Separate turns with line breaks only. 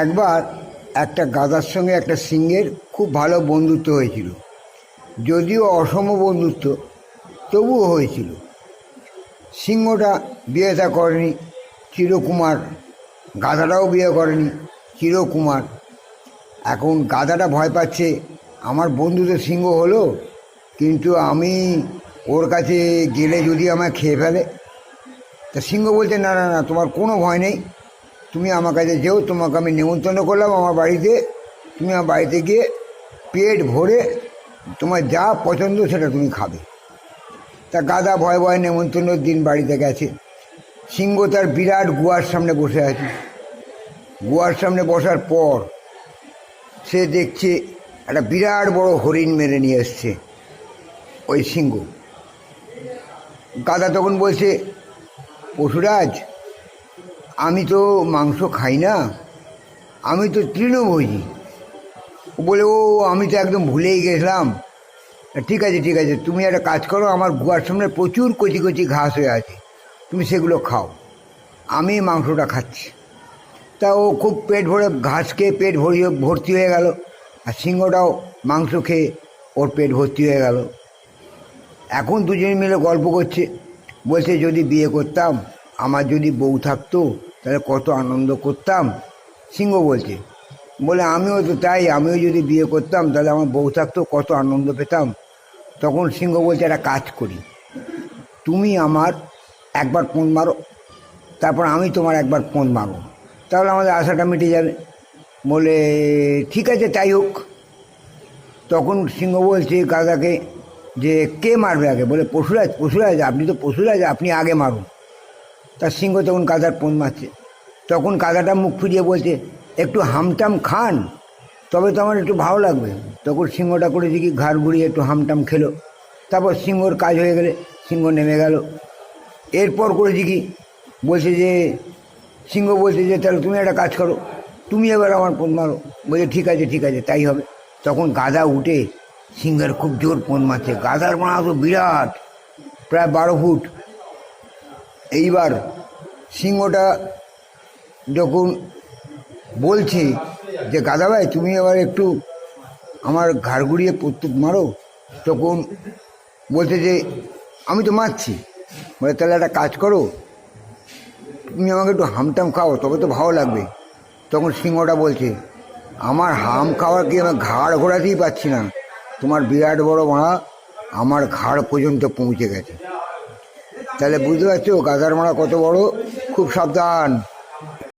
একবার একটা গাদার সঙ্গে একটা সিংহের খুব ভালো বন্ধুত্ব হয়েছিল। যদিও অসম বন্ধুত্ব, তবুও হয়েছিল। সিংহটা বিয়েটা করেনি, চিরকুমার। গাধাটাও বিয়ে করেনি, চিরকুমার। এখন গাধাটা ভয় পাচ্ছে, আমার বন্ধু তো সিংহ হলো, কিন্তু আমি ওর কাছে গেলে যদি আমায় খেয়ে ফেলে? তা সিংহ বলছে, না না না, তোমার কোনো ভয় নেই। তুমি আমার কাছে যেও, তোমাকে আমি নিমন্ত্রণ করলাম আমার বাড়িতে। তুমি আমার বাড়িতে গিয়ে পেট ভরে তোমার যা পছন্দ সেটা তুমি খাবে। তা গাদা ভয় ভয় নেমন্তন্নর দিন বাড়িতে গেছে। সিংহ তার বিরাট গুয়ার সামনে বসে আছে। গুয়ার সামনে বসার পর সে দেখছে একটা বিরাট বড় হরিণ মেরে নিয়ে এসছে ওই সিংহ। গাদা তখন বলছে, পশুরাজ আমি তো মাংস খাই না। আমি তো তৃণভোজী। ও বলে, ও, আমি তো একদম ভুলেই গেছিলাম। ঠিক আছে ঠিক আছে, তুমি একটা কাজ করো, আমার গুয়ার সামনে প্রচুর কচি কচি ঘাস হয়ে আছে, তুমি সেগুলো খাও। আমি মাংসটা খাচ্ছি। তা ও খুব পেট ভরে ঘাস খেয়ে পেট ভরিয়ে ভর্তি হয়ে গেল। আর সিংহটাও মাংস খেয়ে ওর পেট ভর্তি হয়ে গেল। এখন দুজনে মিলে গল্প করছে। বলছে, যদি বিয়ে করতাম আমার যদি বউ থাকতো, তাহলে কত আনন্দ করতাম। সিংহ বলছে, বলে, আমিও তো তাই, আমিও যদি বিয়ে করতাম, তাহলে আমার বউ থাকতো, কত আনন্দ পেতাম। তখন সিংহ বলছে, একটা কাজ করি। তুমি আমার একবার পোন মারো, তারপর আমি তোমার একবার পোন মারো তাহলে আমাদের আশাটা মিটে যাবে। বলে, ঠিক আছে, তাই হোক। তখন সিংহ বলছে গাদাকে যে, কে মারবে আগে? বলে, পশুরাজ পশুরাজ, আপনি তো পশুরাজ, আপনি আগে মারুন। তার সিংহ তখন গাদার পোন মারছে। তখন গাদাটা মুখ ফিরিয়ে বলছে, একটু হামটাম খান, তবে তো আমার একটু ভালো লাগবে। তখন সিংহটা করে দেখি ঘাড় ঘুরিয়ে একটু হামটাম খেলো। তারপর সিংহর কাজ হয়ে গেলে সিংহ নেমে গেল। এরপর করে দেখি বলছে যে, সিংহ বলছে যে, তাহলে তুমি একটা কাজ করো, তুমি এবার আমার পোন মারো। বলছে, ঠিক আছে ঠিক আছে, তাই হবে। তখন গাদা উঠে সিংহের খুব জোর পোন মারছে। গাদার মারা তো বিরাট, প্রায় বারো ফুট। এইবার সিংহটা যখন বলছে যে গাদা ভাই তুমি এবার একটু আমার ঘাড় ঘুরিয়ে প্রত্যেক মারো। তখন বলছে যে, আমি তো মারছি। বলে, তাহলে একটা কাজ করো, তুমি আমাকে একটু হামটাম খাও, তবে তো ভালো লাগবে। তখন সিংহটা বলছে, আমার হাম খাওয়ার কি আমি ঘাড় ঘোরাতেই পাচ্ছি না। তোমার বিরাট বড় মারা আমার ঘাড় পর্যন্ত পৌঁছে গেছে। তাহলে বুঝতে পারছ গাদার মারা কত বড়? খুব সাবধান।